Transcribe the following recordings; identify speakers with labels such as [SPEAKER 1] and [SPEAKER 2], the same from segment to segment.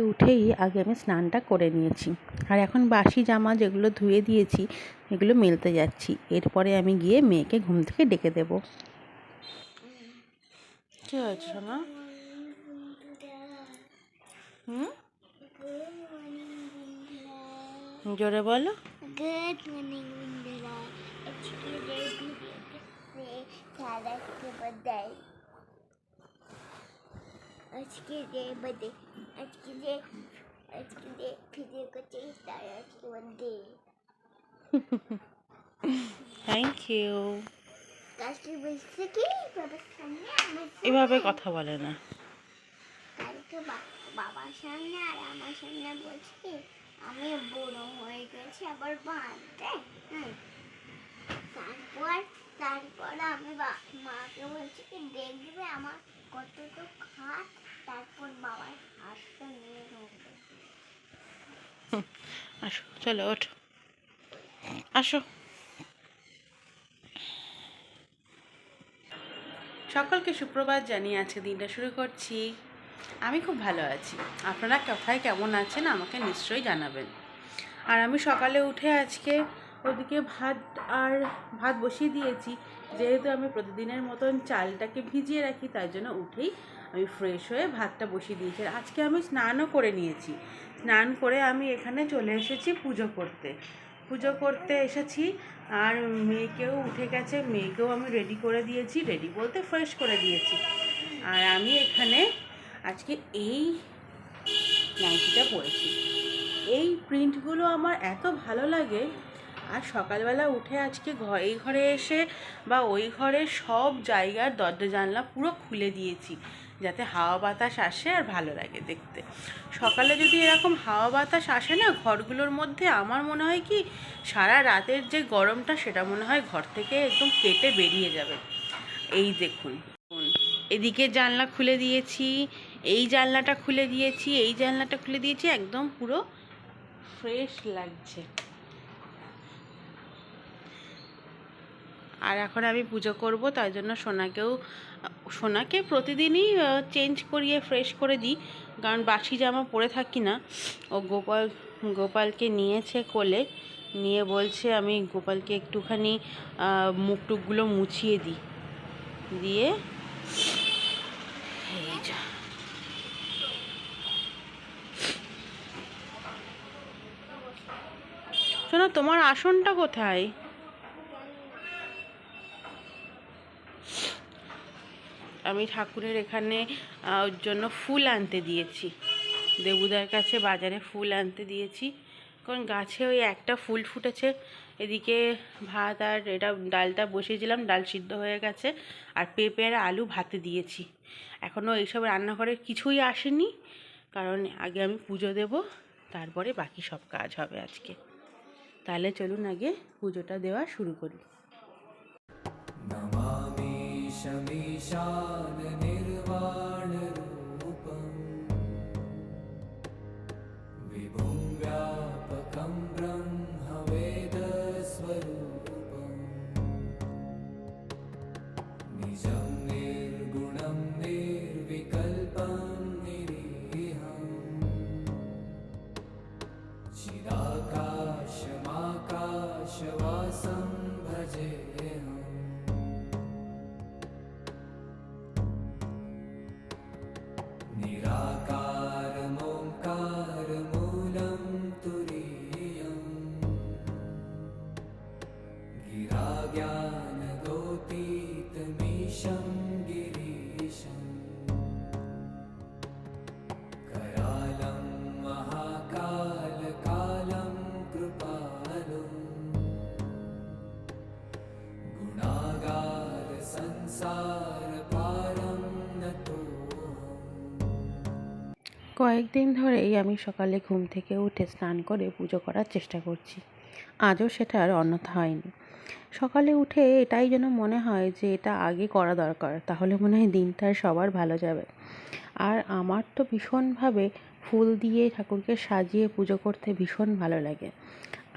[SPEAKER 1] উঠেই আগে আমি স্নানটা করে নিয়েছি। আর এখন বাসি জামা যেগুলো ধুয়ে দিয়েছি এগুলো মেলতে যাচ্ছি। এরপরে আমি গিয়ে মেয়েকে ঘুম থেকে ডেকে দেব। কি হয়েছে সোনা? হুম? জোরে বলো।
[SPEAKER 2] Good morning, আজকে যে বাদে আজকে যে আজকে যে ভিডিও করতে সারাকে বাদে।
[SPEAKER 1] থ্যাংক ইউ
[SPEAKER 2] কালকে বলছে কি বাবার সামনে আমার
[SPEAKER 1] এভাবে কথা বলে না।
[SPEAKER 2] কালকে বাবার সামনে আর আমার সামনে বলছে কি আমি বড় হয়ে গেছি আবার বাঁধতে তারপর তারপর আমি মাকে বলছি কি দেখবে আমার
[SPEAKER 1] আসো, চলো, ওঠো। আসো। সকলকে সুপ্রভাত জানিয়ে আজকে দিনটা শুরু করছি। আমি খুব ভালো আছি। আপনারা কোথায় কেমন আছেন আমাকে নিশ্চয়ই জানাবেন। আর আমি সকালে উঠে আজকে ওদিকে ভাত আর ভাত বসিয়ে দিয়েছি। যেহেতু আমি প্রতিদিনের মতন চালটাকে ভিজিয়ে রাখি তার জন্য উঠেই আমি ফ্রেশ হয়ে ভাতটা বসিয়ে দিয়েছি। আজকে আমি স্নানও করে নিয়েছি। স্নান করে আমি এখানে চলে এসেছি পুজো করতে। পুজো করতে এসেছি, আর মেয়েকেও উঠে গেছে, মেয়েকেও আমি রেডি করে দিয়েছি রেডি বলতে ফ্রেশ করে দিয়েছি। আর আমি এখানে আজকে এই নাইটিটা পরেছি। এই প্রিন্টগুলো আমার এত ভালো লাগে আর সকালবেলা উঠে আজকে ঘর এই ঘরে এসে বা ওই ঘরে সব জায়গার দরজা জানলা পুরো খুলে দিয়েছি, যাতে হাওয়া বাতাস আসে আর ভালো লাগে দেখতে। সকালে যদি এরকম হাওয়া বাতাস আসে না ঘরগুলোর মধ্যে, আমার মনে হয় কি সারা রাতের যে গরমটা সেটা মনে হয় ঘর থেকে একদম কেটে বেরিয়ে যাবে। এই দেখুন। এদিকে জানলা খুলে দিয়েছি, এই জানলাটা খুলে দিয়েছি, এই জানলাটা খুলে দিয়েছি, একদম পুরো ফ্রেশ লাগছে। আর এখন আমি পুজো করব তাই জন্য সোনাকেও সোনাকে প্রতিদিনই চেঞ্জ করিয়ে ফ্রেশ করে দিই। কারণ বাসি জামা পরে থাকি না। ও গোপাল গোপালকে নিয়েছে কোলে। নিয়ে বলছে আমি গোপালকে একটুখানি আহ, মুখ টুকগুলো মুছিয়ে দিই। দিয়ে শোনো তোমার আসনটা কোথায়? আমি ঠাকুরের এখানে ওর জন্য ফুল আনতে দিয়েছি। দেবুদার কাছে বাজারে ফুল আনতে দিয়েছি। কারণ গাছে ওই একটা ফুল ফুটেছে। এদিকে ভাত আর এটা ডালটা বসিয়েছিলাম, ডাল সিদ্ধ হয়ে গেছে। আর পেঁপে আর আলু ভাতে দিয়েছি। এখনও এইসব রান্নাঘরের কিছুই আসেনি। কারণ আগে আমি পুজো দেব, তারপরে বাকি সব কাজ হবে আজকে। তাহলে চলুন আগে পুজোটা দেওয়া শুরু করি।
[SPEAKER 3] नमामि
[SPEAKER 1] কয়েকদিন ধরেই আমি সকালে ঘুম থেকে উঠে স্নান করে পুজো করার চেষ্টা করছি। আজও সেটা আর অন্যথা হয়নি। সকালে উঠে এটাই যেন মনে হয় যে এটা আগে করা দরকার, তাহলে মনে হয় দিনটা সবার ভালো যাবে। আর আমার তো ভীষণভাবে ফুল দিয়ে ঠাকুরকে সাজিয়ে পুজো করতে ভীষণ ভালো লাগে।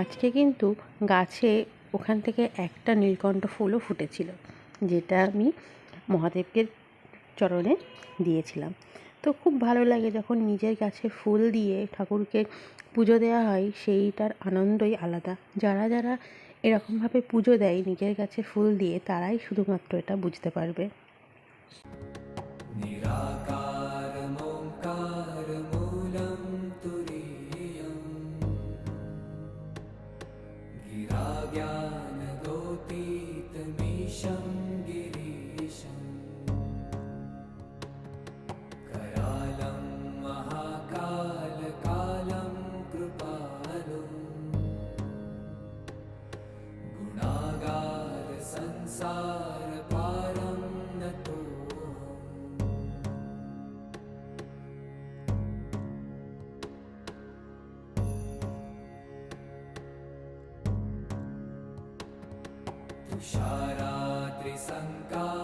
[SPEAKER 1] আজকে কিন্তু গাছে ওখান থেকে একটা নীলকণ্ঠ ফুলও ফুটেছিল, যেটা আমি মহাদেবকে চরণে দিয়েছিলাম। তো খুব ভালো লাগে যখন নিজের গাছে ফুল দিয়ে ঠাকুরকে পুজো দেওয়া হয়, সেইটার আনন্দই আলাদা। যারা যারা এরকমভাবে পুজো দেয় নিজের গাছে ফুল দিয়ে, তারাই শুধুমাত্র এটা বুঝতে পারবে।
[SPEAKER 3] নিরাকার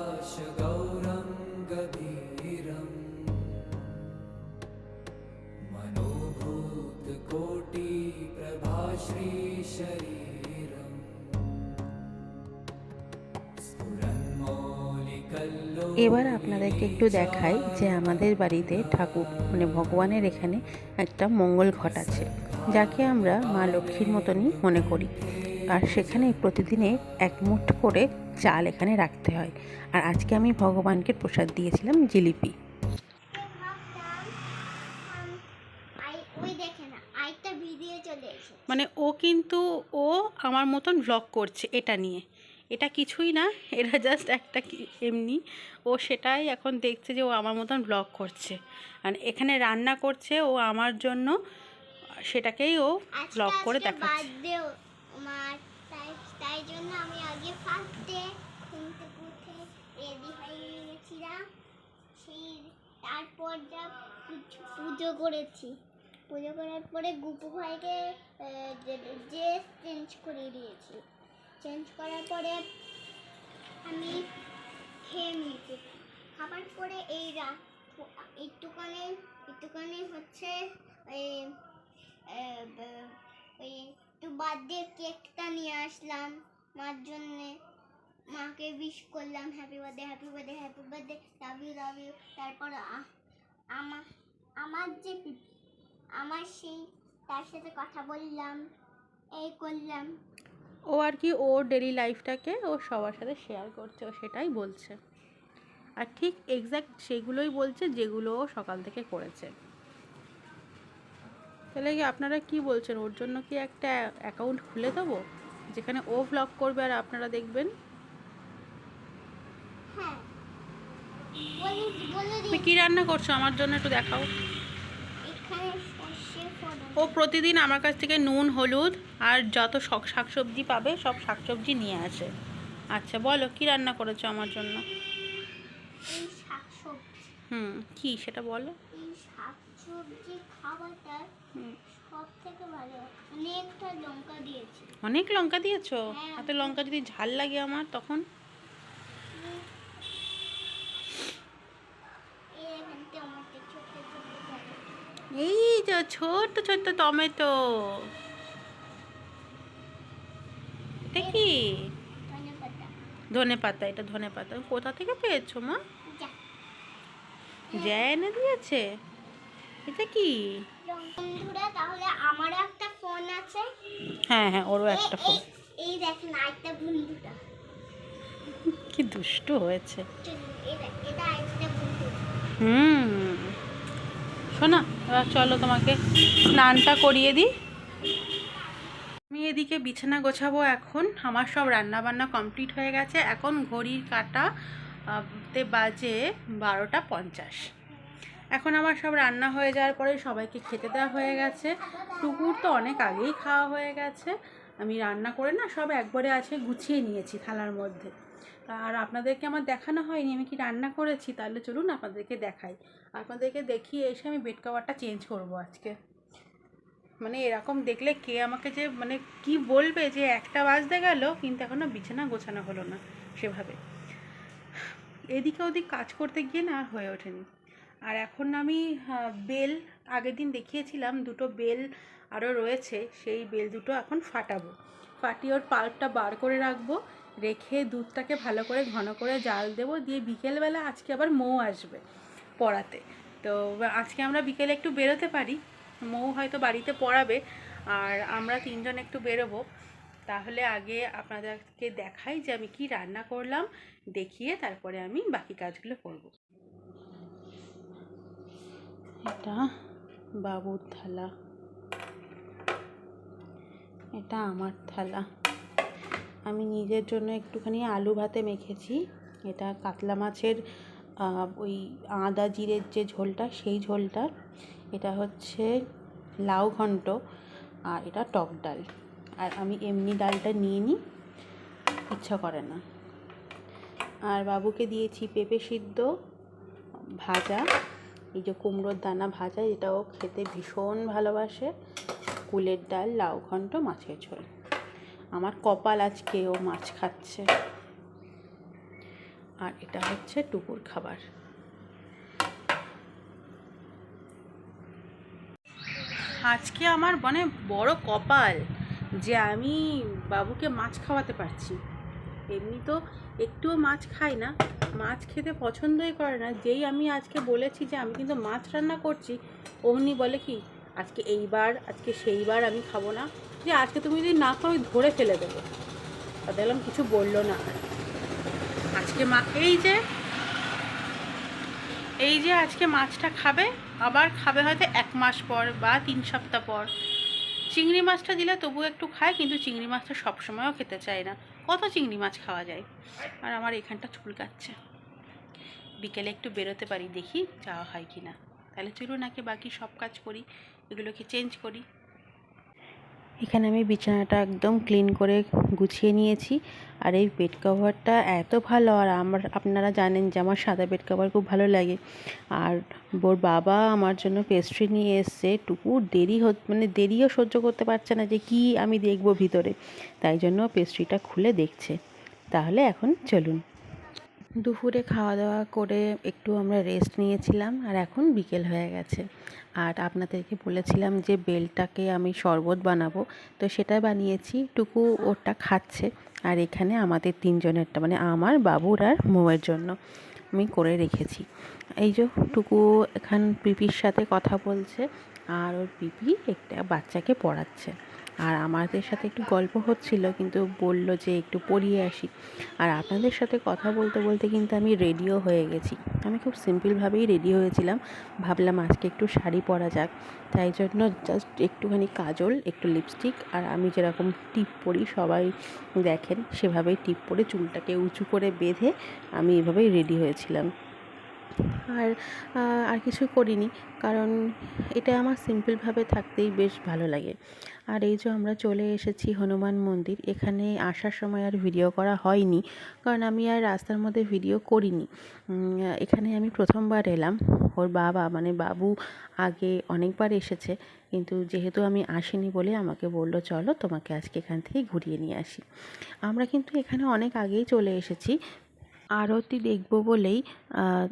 [SPEAKER 3] तुषारात्रिसङ्काशगौरं गभीरम् मनोभूतकोटिप्रभाश्रीशरीरम् स्फुरन्मौलिकल्लो
[SPEAKER 1] এবার আপনাদেরকে একটু দেখাই যে আমাদের বাড়িতে ঠাকুর মানে ভগবানের এখানে একটা মঙ্গল ঘট আছে যাকে আমরা মা লক্ষ্মীর মতনই মনে করি আর সেখানে প্রতিদিনে এক মুঠ করে চাল এখানে রাখতে হয়। আর আজকে আমি ভগবানকে প্রসাদ দিয়েছিলাম জিলিপি। মানে ও কিন্তু ও আমার মতন ভ্লগ করছে এটা নিয়ে। এটা কিছুই না এটা জাস্ট একটা এমনি। ও সেটাই এখন দেখছে যে ও আমার মতন ভ্লগ করছে। আর এখানে রান্না করছে ও আমার জন্য সেটাকেই ও ভ্লগ করে দেখাচ্ছে।
[SPEAKER 2] আমার। তাই তাই জন্য আমি আগে ফার্স্টে ঘুম থেকে উঠে রেডি হয়ে গেছিলাম। সেই তারপর যা পুজ- করেছি। পুজো করার পরে গুপু ভাইকে ড্রেস চেঞ্জ করে দিয়েছি। চেঞ্জ করার পরে আমি খেয়ে নিয়েছি। খাবার পরে এই রাত একটুখানি একটুখানি হচ্ছে ওই একটু বার্থডে কেকটা নিয়ে আসলাম মার জন্যে। মাকে উইশ করলাম happy birthday happy birthday happy birthday love you love you তারপর আমার আমার যে আমার সেই, তার সাথে কথা বললাম, এই করলাম।
[SPEAKER 1] ও আর কি ওর ডেলি লাইফটাকে ও সবার সাথে শেয়ার করছে, ও সেটাই বলছে। আর ঠিক এক্স্যাক্ট সেগুলোই বলছে, যেগুলো ও সকাল থেকে করেছে। তাহলে কি আপনারা কি বলছেন? ওর জন্য কি একটা অ্যাকাউন্ট খুলে দেবো? যেখানে ও ভ্লগ করবে আর আপনারা দেখবেন?
[SPEAKER 2] হ্যাঁ।
[SPEAKER 1] তুমি কী রান্না করছ? আমার জন্য একটু দেখাও। ও প্রতিদিন আমার কাছ থেকে নুন হলুদ আর যত শাকসবজি পাবে সব শাকসবজি নিয়ে আসে। আচ্ছা বলো কি রান্না করেছ আমার জন্য? হুম কি সেটা বলো?
[SPEAKER 2] শাকসবজি খাবারটা
[SPEAKER 1] অনেক লঙ্কা দিয়েছ?
[SPEAKER 2] হ্যাঁ।
[SPEAKER 1] এত লঙ্কা যদি ঝাল লাগে আমার তখন?
[SPEAKER 2] এই এখান ছোট ছোট টমেটো।
[SPEAKER 1] এই যে ছোট্ট ছোট্ট টমেটো। এটা কি?
[SPEAKER 2] ধনেপাতা
[SPEAKER 1] ধনে পাতা এটা ধনে পাতা। কোথা থেকে পেয়েছ মা? জ্যা এনে দিয়েছে? এটা কি?
[SPEAKER 2] বন্ধুরা তাহলে আমারও একটা ফোন আছে।
[SPEAKER 1] হ্যাঁ হ্যাঁ ওরও একটা ফোন
[SPEAKER 2] এই- দেখেন আরেকটা বন্ধুটা।
[SPEAKER 1] কি দুষ্ট হয়েছে। হুম। শোনা এবার চলো তোমাকে স্নানটা করিয়ে দিই। আমি এদিকে বিছানা গোছাবো এখন। আমার সব রান্না বান্না কমপ্লিট হয়ে গেছে। এখন ঘড়ির কাটা তে বাজে বারোটা পঞ্চাশ। এখন আমার সব রান্না হয়ে যাওয়ার পরে সবাইকে খেতে দেওয়া হয়ে গেছে। টুকুর তো অনেক আগেই খাওয়া হয়ে গেছে। আমি রান্না করে না সব একবারে আছে গুছিয়ে নিয়েছি থালার মধ্যে। আর আপনাদেরকে আমার দেখানো হয়নি, আমি কি রান্না করেছি? তাহলে চলুন আপনাদেরকে দেখাই। আপনাদেরকে দেখিয়ে এসে আমি বেড কভারটা চেঞ্জ করব আজকে। মানে এরকম দেখলে কে আমাকে যে মানে কি বলবে যে একটা বাজতে গেল, কিন্তু এখনও বিছানা গোছানো হলো না সেভাবে। এদিকে ওদিক কাজ করতে গিয়ে না আর হয়ে ওঠেনি। আর এখন আমি বেল আগের দিন দেখিয়েছিলাম, দুটো বেল আরও রয়েছে, সেই বেল দুটো এখন ফাটাবো। ফাটিয়ে ওর পাল্পটা বার করে রাখব, রেখে দুধটাকে ভালো করে, ঘন করে জাল দেবো, দিয়ে বিকেলবেলা আজকে আবার মৌ আসবে পড়াতে।
[SPEAKER 4] তো আজকে আমরা বিকেলে একটু বেরোতে পারি, মৌ হয়তো বাড়িতে পড়াবে, আর আমরা তিনজন একটু বেরোবো। তাহলে আগে আপনাদেরকে দেখাই যে আমি কি রান্না করলাম, দেখিয়ে তারপরে আমি বাকি কাজগুলো করব। এটা বাবুর থালা। এটা আমার থালা। আমি নিজের জন্য একটুখানি আলু ভাতে মেখেছি। এটা কাতলা মাছের ওই আদা জিরের যে ঝোলটা, সেই ঝোলটা। এটা হচ্ছে লাউ ঘন্ট আর এটা টক ডাল। আর আমি এমনি ডালটা নিয়ে নিই, ইচ্ছা করে না। আর বাবুকে দিয়েছি পেঁপে সিদ্ধ ভাজা। এই যে কুমড়োর দানা ভাজা, এটাও খেতে ভীষণ ভালোবাসে। কুলের ডাল, লাউ ঘন্ট, মাছের ঝোল। আমার কপাল আজকে ও মাছ খাচ্ছে। আর এটা হচ্ছে টুকুর খাবার। আজকে আমার মানে বড় কপাল যে আমি বাবুকে মাছ খাওয়াতে পারছি। এমনি তো একটুও মাছ খাই না। মাছ খেতে পছন্দই করে না। যেই আমি আজকে বলেছি যে আমি কিন্তু মাছ রান্না করছি, অমনি বলে কি, আজকে এইবার, আজকে সেইবার আমি খাব না। যে আজকে তুমি যদি না খাও ধরে ফেলে দেবো। দেখলাম কিছু বলল না। আজকে মা, এই যে এই যে আজকে মাছটা খাবে, আবার খাবে হয়তো এক মাস পর বা তিন সপ্তাহ পর। চিংড়ি মাছটা দিলে তবু একটু খায়, কিন্তু চিংড়ি মাছটা সবসময়ও খেতে চায় না। কত চিংড়ি মাছ খাওয়া যায়? আর আমার এখানটা চুলকাচ্ছে বিকেলে একটু বেরোতে পারি, দেখি যাওয়া হয় কি না তাহলে চলুন নাকি বাকি সব কাজ করি, এগুলোকে চেঞ্জ করি। এখানে আমি বিছানাটা একদম ক্লিন করে গুছিয়ে নিয়েছি। আর এই বেড কভারটা এত ভালো, আর আমার, আপনারা জানেন যে আমার সাদা বেড কভার খুব ভালো লাগে। আর ওর বাবা আমার জন্য পেস্ট্রি নিয়ে এসছে। টুকু দেরি মানে দেরিও সহ্য করতে পারছে না যে কি আমি দেখব ভিতরে। তাই জন্য পেস্ট্রিটা খুলে দেখছে। তাহলে এখন চলুন। দুপুরে খাওয়া দাওয়া করে একটু আমরা রেস্ট নিয়েছিলাম আর এখন বিকেল হয়ে গেছে। আর আপনাদেরকে বলেছিলাম যে বেলটাকে আমি শরবত বানাবো, তো সেটা বানিয়েছি, টুকু ওটা খাচ্ছে। আর এখানে আমাদের তিনজনেরটা মানে আমার, বাবুর আর মৌয়ের জন্য আমি করে রেখেছি। এই যে টুকু এখান পিপির সাথে কথা বলছে আর ওর পিপি একটা বাচ্চাকে পড়াচ্ছে। আর আমাদের সাথে একটু গল্প হচ্ছিল, কিন্তু বলল যে একটু পড়িয়ে আসি। আর আপনাদের সাথে কথা বলতে বলতে কিন্তু আমি রেডিও হয়ে গেছি। আমি খুব সিম্পলভাবেই রেডি হয়েছিলাম। ভাবলাম আজকে একটু শাড়ি পরা যাক। তাই জন্য জাস্ট একটুখানি কাজল, একটু লিপস্টিক আর আমি যেরকম টিপ পরি, সবাই দেখেন সেভাবেই টিপ পরে চুলটাকে উঁচু করে বেঁধে আমি এভাবেই রেডি হয়েছিলাম। আর আর কিছু করিনি। কারণ এটা আমার সিম্পলভাবে থাকতেই বেশ ভালো লাগে। আর এই যে আমরা চলে এসেছি হনুমান মন্দির, এখানে আসার সময় আর ভিডিও করা হয়নি। কারণ আমি আর রাস্তার মধ্যে ভিডিও করিনি। এখানে আমি প্রথমবার এলাম। ওর বাবা মানে বাবু আগে অনেকবার এসেছে। কিন্তু যেহেতু আমি আসিনি বলে আমাকে বলল, চলো তোমাকে আজকে এখান থেকে ঘুরিয়ে নিয়ে আসি। আমরা কিন্তু এখানে অনেক আগেই চলে এসেছি। আরতি দেখব বলেই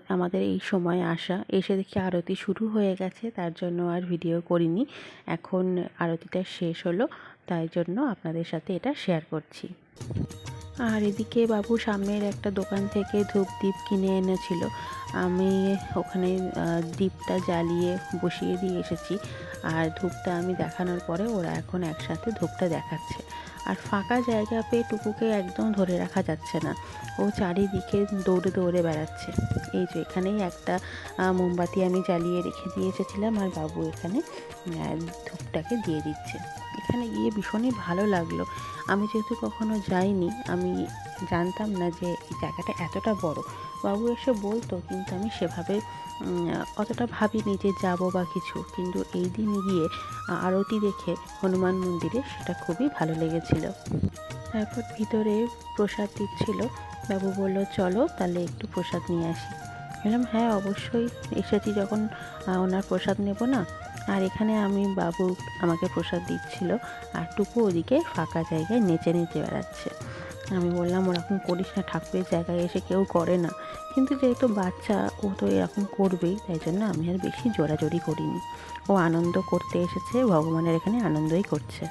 [SPEAKER 4] আমাদের এই সময় আসা। এসে দেখি আরতি শুরু হয়ে গেছে, তার জন্য আর ভিডিও করিনি। এখন আরতিটা শেষ হলো, তাই জন্য আপনাদের সাথে এটা শেয়ার করছি। আর এদিকে বাবু সামনের একটা দোকান থেকে ধূপ দ্বীপ কিনে এনেছিল। আমি ওখানে দ্বীপটা জ্বালিয়ে বসিয়ে দিয়ে এসেছি। আর ধূপটা আমি দেখানোর পরে ওরা এখন একসাথে ধূপটা দেখাচ্ছে। আর ফাঁকা জায়গা পেয়ে টুকুকে একদম ধরে রাখা যাচ্ছে না। ও চারিদিকে দৌড়ে দৌড়ে বেড়াচ্ছে। এই যে এখানেই একটা মোমবাতি আমি জ্বালিয়ে রেখে দিয়ে এসেছিলাম আর বাবু এখানে ধূপটাকে দিয়ে দিচ্ছে। এখানে গিয়ে ভীষণই ভালো লাগল। আমি যেহেতু কখনো যাইনি, আমি জানতাম না যে এই জায়গাটা এতটা বড়। বাবু এসে বলতো, কিন্তু আমি সেভাবে অতটা ভাবিনি যে যাব বা কিছু। কিন্তু এই দিন গিয়ে আরতি দেখে হনুমান মন্দিরে সেটা খুবই ভালো লেগেছিল। তারপর ভিতরে প্রসাদ দিচ্ছিল। বাবু বলল, চলো তাহলে একটু প্রসাদ নিয়ে আসি। বললাম হ্যাঁ অবশ্যই। এসেছি যখন ওনার প্রসাদ নেব না? আর এখানে আমি, বাবু আমাকে প্রসাদ দিচ্ছিল। আর টুকু ওদিকে ফাঁকা জায়গায় নেচে নেচে বেড়াচ্ছে। আমি বললাম, ওরকম করিস না, ঠাকুরের জায়গায় এসে কেউ করে না। কিন্তু যেহেতু বাচ্চা, ও তো এরকম করবেই, তাই জন্য আমি আর বেশি জোরাজোরি করিনি। ও আনন্দ করতে এসেছে, ভগবানের এখানে আনন্দই করছে।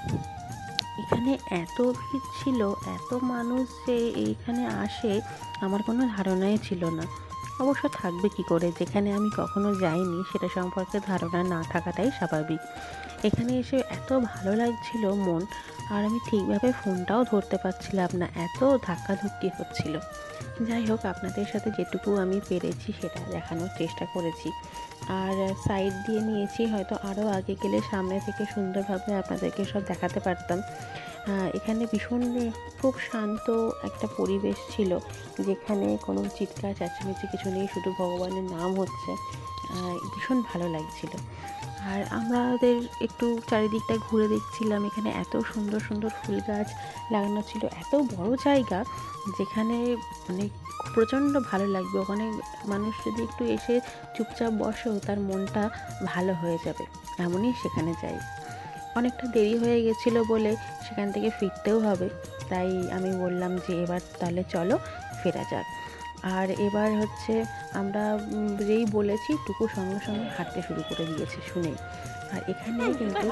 [SPEAKER 4] এখানে এত ভিড় ছিল, এত মানুষ যে এইখানে আসে, আমার কোনো ধারণাই ছিল না। অবশ্য থাকবে কি করে? যেখানে আমি কখনো যাইনি, সেটা সম্পর্কে ধারণা না থাকাটাই স্বাভাবিক। এখানে এসে এত ভালো লাগছিল মন, আর আমি ঠিকভাবে ফোনটাও ধরতে পারছিলাম না, এত ধাক্কাধুক্কি হচ্ছিল। যাই হোক, আপনাদের সাথে যেটুকু আমি পেরেছি, সেটা দেখানোর চেষ্টা করেছি। আর সাইড দিয়ে নিয়েছি, হয়তো আরও আগে গেলে সামনে থেকে সুন্দরভাবে আপনাদেরকে সব দেখাতে পারতাম। এখানে ভীষণ খুব শান্ত একটা পরিবেশ ছিল, যেখানে কোনো চিৎকার, চেঁচামেচি কিছু নেই, শুধু ভগবানের নাম হচ্ছে। ভীষণ ভালো লাগছিল। আর আমাদের একটু চারিদিকটা ঘুরে দেখছিলাম, এখানে এত সুন্দর সুন্দর ফুল গাছ লাগানো ছিল, এত বড় জায়গা, যেখানে মানে প্রচণ্ড ভালো লাগবে। ওখানে মানুষ যদি একটু এসে চুপচাপ বসেও তার মনটা ভালো হয়ে যাবে, এমনই সেখানে যাই। অনেকটা দেরি হয়ে গেছিল বলে সেখান থেকে ফিরতেও হবে। তাই আমি বললাম যে এবার তাহলে চলো ফেরা যাক। আর এবার হচ্ছে আমরা যেই বলেছি টুকু সঙ্গে সঙ্গে হাঁটতে শুরু করে দিয়েছে শুনে। আর এখানে কিন্তু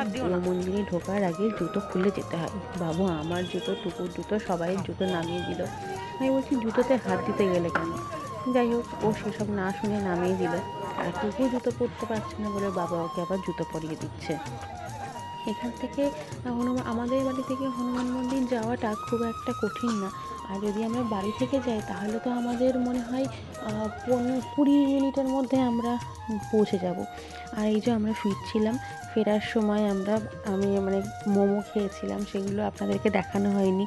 [SPEAKER 4] মন্দিরে ঢোকার আগে জুতো খুলে যেতে হয়। বাবু আমার জুতো টুকুর জুতো সবাই জুতো নামিয়ে দিল। আমি বলছি জুতোতে হাত দিতে গেলে কেন? যাই হোক ও সেসব না শুনে নামিয়ে দিল। আর টুকু জুতো পরতে পারছে না বলে বাবা ওকে আবার জুতো পরিয়ে দিচ্ছে। এখান থেকে হনুমান, আমাদের বাড়ি থেকে হনুমান মন্দির যাওয়াটা খুব একটা কঠিন না। আর যদি আমরা বাড়ি থেকে যাই, তাহলে তো আমাদের মনে হয় পনেরো কুড়ি মিনিটের মধ্যে আমরা পৌঁছে যাব। আর এই যে আমরা ফিরছিলাম, ফেরার সময় আমরা, আমি মানে মোমো খেয়েছিলাম, সেগুলো আপনাদেরকে দেখানো হয়নি।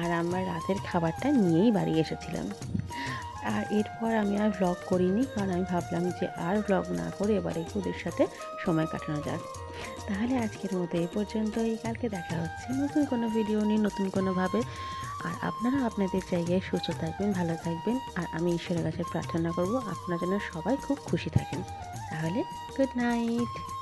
[SPEAKER 4] আর আমরা রাতের খাবারটা নিয়েই বাড়ি এসেছিলাম। আর এরপর আমি আর ভ্লগ করিনি, কারণ আমি ভাবলাম যে আর ভ্লগ না করে এবার ওদের সাথে সময় কাটানো যাক। তাহলে আজকের মতো এই পর্যন্তই। কালকে দেখা হচ্ছে নতুন কোনো ভিডিও নিয়ে নতুন কোনোভাবে। আর আপনারা আপনাদের জায়গায় সুস্থ থাকবেন, ভালো থাকবেন। আর আমি ঈশ্বরের কাছে প্রার্থনা করব, আপনারা যেন সবাই খুব খুশি থাকেন। তাহলে গুড নাইট